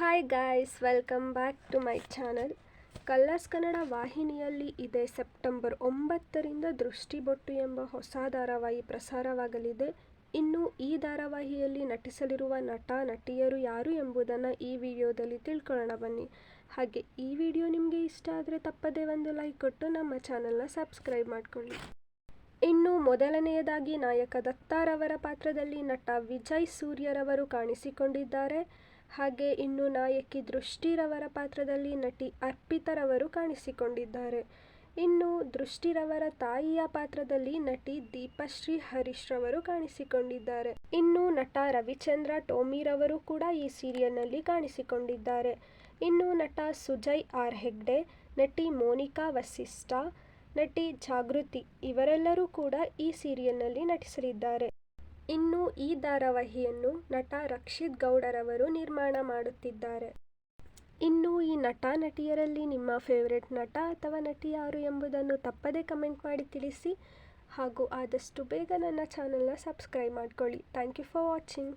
Hi guys welcome back to my channel colours Kannada ವಾಹಿನಿಯಲ್ಲಿ ಇದೆ September ಒಂಬತ್ತರಿಂದ ದೃಷ್ಟಿಬೊಟ್ಟು ಎಂಬ ಹೊಸ ಧಾರಾವಾಹಿ ಪ್ರಸಾರವಾಗಲಿದೆ. ಇನ್ನು ಈ ಧಾರಾವಾಹಿಯಲ್ಲಿ ನಟಿಸಲಿರುವ ನಟ, ನಟಿಯರು ಯಾರು ಎಂಬುದನ್ನು ಈ ವಿಡಿಯೋದಲ್ಲಿ ತಿಳ್ಕೊಳ್ಳೋಣ ಬನ್ನಿ. ಹಾಗೆ ಈ ವಿಡಿಯೋ ನಿಮಗೆ ಇಷ್ಟ ಆದರೆ ತಪ್ಪದೇ ಒಂದು ಲೈಕ್ ಕೊಟ್ಟು ನಮ್ಮ ಚಾನಲ್ನ ಸಬ್ಸ್ಕ್ರೈಬ್ ಮಾಡಿಕೊಳ್ಳಿ. ಇನ್ನು ಮೊದಲನೆಯದಾಗಿ ನಾಯಕ ದತ್ತಾರವರ ಪಾತ್ರದಲ್ಲಿ ನಟ ವಿಜಯ್ ಸೂರ್ಯರವರು ಕಾಣಿಸಿಕೊಂಡಿದ್ದಾರೆ. ಹಾಗೆ ಇನ್ನು ನಾಯಕಿ ದೃಷ್ಟಿರವರ ಪಾತ್ರದಲ್ಲಿ ನಟಿ ಅರ್ಪಿತರವರು ಕಾಣಿಸಿಕೊಂಡಿದ್ದಾರೆ. ಇನ್ನು ದೃಷ್ಟಿರವರ ತಾಯಿಯ ಪಾತ್ರದಲ್ಲಿ ನಟಿ ದೀಪಶ್ರೀ ಹರೀಶ್ ರವರು ಕಾಣಿಸಿಕೊಂಡಿದ್ದಾರೆ. ಇನ್ನು ನಟ ರವಿಚಂದ್ರ ಟೋಮಿರವರು ಕೂಡ ಈ ಸೀರಿಯಲ್ನಲ್ಲಿ ಕಾಣಿಸಿಕೊಂಡಿದ್ದಾರೆ. ಇನ್ನು ನಟ ಸುಜಯ್ ಆರ್ ಹೆಗ್ಡೆ, ನಟಿ ಮೋನಿಕಾ ವಸಿಷ್ಠ, ನಟಿ ಜಾಗೃತಿ ಇವರೆಲ್ಲರೂ ಕೂಡ ಈ ಸೀರಿಯಲ್ನಲ್ಲಿ ನಟಿಸಲಿದ್ದಾರೆ. ಇನ್ನು ಈ ಧಾರಾವಾಹಿಯನ್ನು ನಟ ರಕ್ಷಿತ್ ಗೌಡರವರು ನಿರ್ಮಾಣ ಮಾಡುತ್ತಿದ್ದಾರೆ. ಇನ್ನು ಈ ನಟ ನಟಿಯರಲ್ಲಿ ನಿಮ್ಮ ಫೇವರೆಟ್ ನಟ ಅಥವಾ ನಟಿ ಯಾರು ಎಂಬುದನ್ನು ತಪ್ಪದೇ ಕಮೆಂಟ್ ಮಾಡಿ ತಿಳಿಸಿ ಹಾಗೂ ಆದಷ್ಟು ಬೇಗ ನನ್ನ ಚಾನಲ್ನ ಸಬ್ಸ್ಕ್ರೈಬ್ ಮಾಡ್ಕೊಳ್ಳಿ. Thank you for watching